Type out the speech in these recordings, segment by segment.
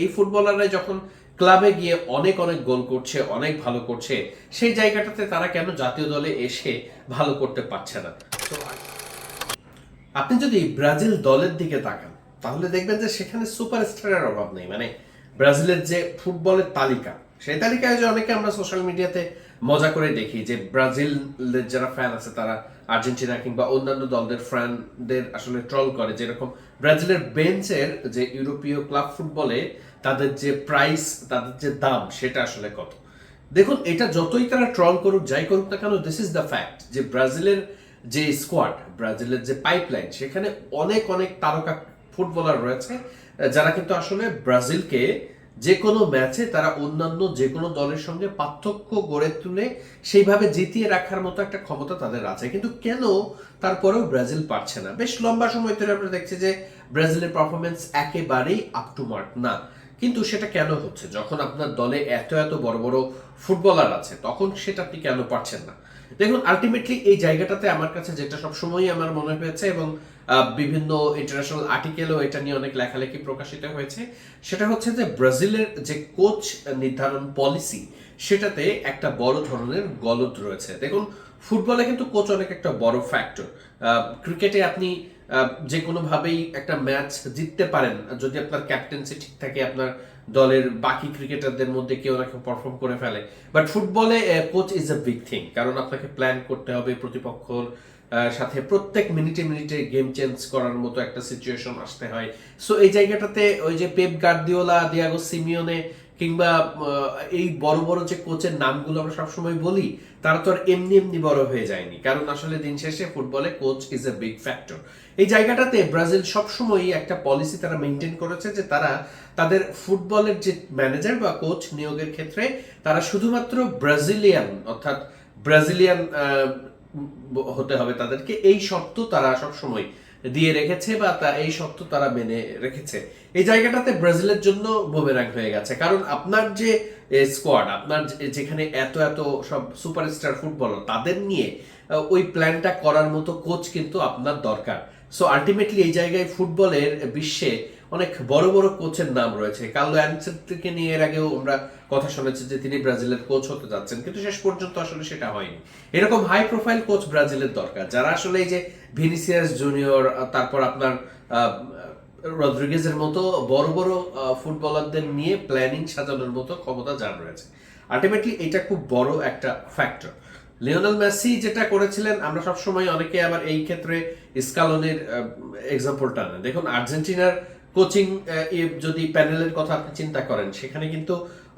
এই ফুটবলাররা যখন ক্লাবে গিয়ে অনেক অনেক গোল করছে, অনেক ভালো করছে, সেই জায়গাটাতে তারা কেন জাতীয় দলে এসে ভালো করতে পারছে না? আপনি যদি ব্রাজিল দলের দিকে তাকান, তাহলে দেখবেন যে সেখানে সুপারস্টারের অভাব নেই। মানে ব্রাজিলের যে ফুটবলের তালিকা, সেই তালিকায় যে অনেকে আমরা সোশ্যাল মিডিয়াতে মজা করে দেখি যে ব্রাজিলের যারা ফ্যান আছে তারা আর্জেন্টিনা কিংবা অন্যান্য দলদের ফ্যানদের আসলে ট্রল করে। যেরকম ব্রাজিলের বেঞ্চের যে ইউরোপীয় ক্লাব ফুটবলে তাদের যে প্রাইস তাদের যে দাম, সেটা আসলে কত? দেখুন, এটা যতই তারা ট্রল করুক, যাই করুক না কেন দিস ইজ দ্য ফ্যাক্ট যে ব্রাজিলের যে স্কোয়াড ব্রাজিলের যে পাইপলাইন সেখানে অনেক অনেক তারকা ফুটবলার রয়েছে, যারা কিন্তু আসলে ব্রাজিলকে যে কোনো ম্যাচে তারা অন্যান্য যে কোনো দলের সঙ্গে পার্থক্য গড়ে তুলে সেইভাবে জিতিয়ে রাখার মতো একটা ক্ষমতা তাদের আছে। কিন্তু কেন তারপরেও ব্রাজিল পারছে না? বেশ লম্বা সময় ধরে আমরা দেখছি যে ব্রাজিলের পারফরমেন্স একেবারেই আপ টু মার্ক না। কিন্তু সেটা কেন হচ্ছে? যখন আপনার দলে এত এত বড় বড় ফুটবলার আছে, তখন সেটা আপনি কেন পারছেন না? দেখুন আলটিমেটলি এই জায়গাটাতে আমার কাছে যেটা সবসময়ই আমার মনে হয়েছে এবং বিভিন্ন ইন্টারন্যাশনাল আর্টিকেলও এটা নিয়ে অনেক লেখালেখি প্রকাশিত হয়েছে। সেটা হচ্ছে যে ব্রাজিলের যে কোচ নির্ধারণ পলিসি, সেটাতে একটা বড় ধরনের গলদ রয়েছে। দেখুন, ফুটবলে কিন্তু কোচ অনেক একটা বড় ফ্যাক্টর ক্রিকেটে আপনি যে কোনোভাবেই একটা ম্যাচ জিততে পারেন। যদি আপনার ক্যাপ্টেন্সি ঠিক থাকে, আপনার দলের বাকি ক্রিকেটারদের মধ্যে কেউ না কেউ পারফর্ম করে ফেলে। বাট ফুটবলে coach is a big thing কারণ আপনাকে প্ল্যান করতে হবে প্রতিপক্ষর সাথে প্রত্যেক মিনিটে মিনিটে গেম চেঞ্জ করার মতো একটা সিচুয়েশন আসতে হয়। সো এই জায়গাটাতে ওই যে পেপ গার্দিওলা দিয়াগো সিমিওনে কিংবা এই বড় বড় যে কোচের নামগুলো আমরা সবসময় বলি, তারা তো আর এমনি এমনি বড় হয়ে যায়নি। কারণ আসলে দিন শেষে ফুটবলে coach is a big factor এই জায়গাটাতে ব্রাজিল সবসময়ই একটা পলিসি তারা মেনটেন করেছে যে তারা তাদের ফুটবলের যে ম্যানেজার বা কোচ নিয়োগের ক্ষেত্রে তারা শুধুমাত্র ব্রাজিলিয়ান, অর্থাৎ ব্রাজিলিয়ান হতে হবে তাদেরকে। এই শর্ত তারা সবসময় দিয়ে রেখেছে বা তা এই শর্ত তারা মেনে রেখেছে। এই জায়গাটাতে ব্রাজিলের জন্য বোমেরাং হয়ে গেছে। কারণ আপনার যে স্কোয়াড আপনার যেখানে এত এত সব সুপারস্টার ফুটবলার তাদের নিয়ে ওই প্ল্যানটা করার মতো কোচ কিন্তু আপনার দরকার। সো আলটিমেটলি এই জায়গায় ফুটবলের বিশ্বে অনেক বড় বড় কোচের নাম রয়েছে। কার্লো অ্যানসেলটিকে নিয়ে এর আগেও আমরা কথা শুনেছি যে তিনি ব্রাজিলের কোচ হতে যাচ্ছেন, কিন্তু শেষ পর্যন্ত আসলে সেটা হয়নি। এরকম হাই প্রোফাইল কোচ ব্রাজিলের দরকার। যারা আসলে এই যে ভিনিসিয়াস জুনিয়র তারপর আপনার রদ্রিগেজের মতো বড় বড় ফুটবলারদের নিয়ে প্ল্যানিং সাজানোর মতো ক্ষমতা যার রয়েছে। আলটিমেটলি এটা খুব বড় একটা ফ্যাক্টর লিওনেল মেসি যেটা করেছিলেন, আমরা সবসময় অনেকে আবার এই ক্ষেত্রে স্কালনের এক্সাম্পল টানেন দেখুন, আর্জেন্টিনার কোচিং যদি প্যানেলের কথা আপনি চিন্তা করেন, সেখানে কিন্তু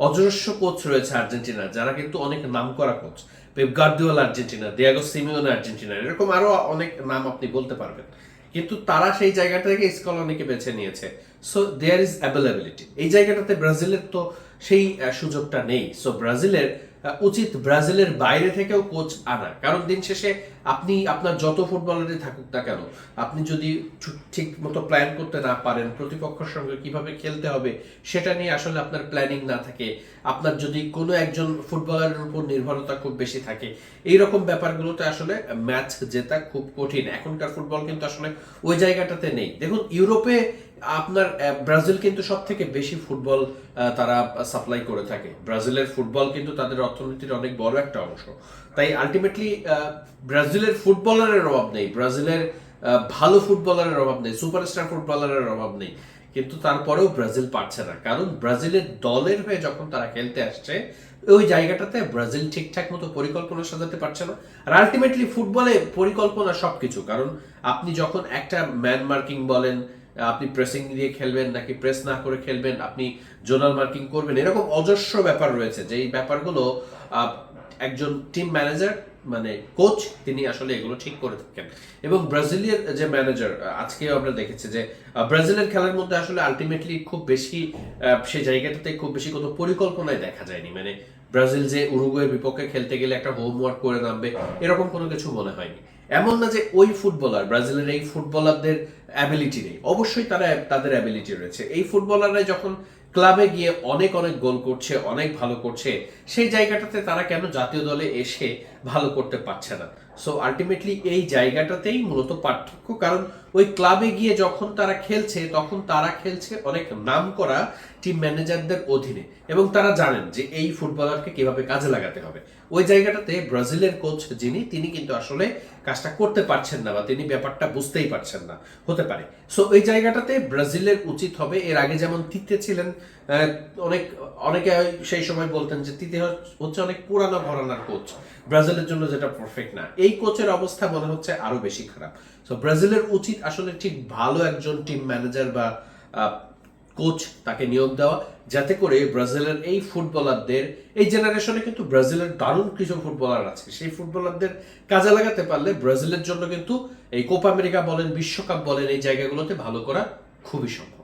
অজস্র কোচ রয়েছে আর্জেন্টিনার যারা কিন্তু অনেক নামকরা coach Pep Guardiola Argentina Diego Simeone Argentina, এরকম আরও অনেক নাম আপনি বলতে পারবেন। কিন্তু তারা সেই জায়গাটা থেকে স্কলনিকে বেছে নিয়েছে। সো দেয়ার ইজ অ্যাভেলেবিলিটি এই জায়গাটাতে ব্রাজিলের তো সেই সুযোগটা নেই। সো ব্রাজিলের উচিত ব্রাজিলের বাইরে থেকেও কোচ আনা কারণ দিন শেষে আপনি আপনার যত ফুটবলারই থাকুক না কেন, আপনি যদি ঠিক মতো প্ল্যান করতে না পারেন, প্রতিপক্ষের সঙ্গে কীভাবে খেলতে হবে, সেটা নিয়ে আসলে আপনার প্ল্যানিং না থাকে। আপনার যদি কোনো একজন ফুটবলারের উপর নির্ভরতা খুব বেশি থাকে এই রকম ব্যাপারগুলোতে আসলে ম্যাচ জেতা খুব কঠিন। এখনকার ফুটবল কিন্তু আসলে ওই জায়গাটাতে নেই। দেখুন, ইউরোপে আপনার ব্রাজিল কিন্তু সব থেকে বেশি ফুটবল তারা সাপ্লাই করে থাকে। ব্রাজিলের ফুটবল কিন্তু তাদের অর্থনীতির অনেক বড় একটা অংশ। তাই আলটিমেটলি ব্রাজিলের ফুটবলারের অভাব নেই। ব্রাজিলের ভালো ফুটবলারের অভাব নেই। সুপারস্টার ফুটবলারের অভাব নেই। কিন্তু তারপরেও ব্রাজিল পারছে না। কারণ ব্রাজিলের দলের হয়ে যখন তারা খেলতে আসছে, ওই জায়গাটাতে ব্রাজিল ঠিকঠাক মতো পরিকল্পনা সাজাতে পারছে না। আর আলটিমেটলি ফুটবলে পরিকল্পনা সবকিছু। কারণ আপনি যখন একটা ম্যান মার্কিং বলেন আপনি প্রেসিং দিয়ে খেলবেন নাকি প্রেস না করে খেলবেন, আপনি জোনাল মার্কিং করবেন, এরকম অজস্র ব্যাপার রয়েছে যে এই ব্যাপারগুলো একজন টিম ম্যানেজার মানে কোচ তিনি আসলে এগুলো ঠিক করে থাকেন। এবং ব্রাজিলিয়ার যে ম্যানেজার আজকেও আমরা দেখেছি যে ব্রাজিলের খেলার মধ্যে আসলে আলটিমেটলি খুব বেশি সেই জায়গাটাতে খুব বেশি কোনো পরিকল্পনায় দেখা যায়নি। মানে ব্রাজিল যে উরুগুয়ের বিপক্ষে খেলতে গেলে একটা হোমওয়ার্ক করে নামবে, এরকম কোনো কিছু মনে হয়নি। এমন না যে ওই ফুটবলার, ব্রাজিলের এই ফুটবলারদের অ্যাবিলিটি নেই। অবশ্যই তারা তাদের অ্যাবিলিটি রয়েছে। এই ফুটবলাররা যখন ক্লাবে গিয়ে অনেক অনেক গোল করছে, অনেক ভালো করছে। সেই জায়গাটাতে তারা কেন জাতীয় দলে এসে ভালো করতে পারছে না? সো আলটিমেটলি এই জায়গাটাতেই মূলত পার্থক্য। কারণ ওই ক্লাবে গিয়ে যখন তারা খেলছে, তখন তারা খেলছে অনেক নাম করা টিম ম্যানেজারদের অধীনে। এবং তারা জানেন যে এই ফুটবলারকে কীভাবে কাজে লাগাতে হবে। ওই জায়গাটাতে ব্রাজিলের কোচ যিনি, তিনি কিন্তু আসলে কাজটা করতে পারছেন না বা তিনি ব্যাপারটা বুঝতেই পারছেন না। হতে পারে। সো এই জায়গাটাতে ব্রাজিলের উচিত হবে, এর আগে যেমন তিতে ছিলেন অনেক, অনেকে সেই সময় বলতেন যে হচ্ছে অনেক পুরানো ঘরানার কোচ। ব্রাজিলের জন্য যেটা পারফেক্ট না। এই কোচের অবস্থা মনে হচ্ছে আরও বেশি খারাপ। সো ব্রাজিলের উচিত আসলে ঠিক ভালো একজন টিম ম্যানেজার বা কোচ তাকে নিয়োগ দেওয়া, যাতে করে ব্রাজিলের এই ফুটবলারদের, এই জেনারেশনে কিন্তু ব্রাজিলের দারুণ কিছু ফুটবলার আছে। সেই ফুটবলারদের কাজে লাগাতে পারলে ব্রাজিলের জন্য কিন্তু এই কোপা আমেরিকা বলেন, বিশ্বকাপ বলেন, এই জায়গাগুলোতে ভালো করা খুবই সম্ভব।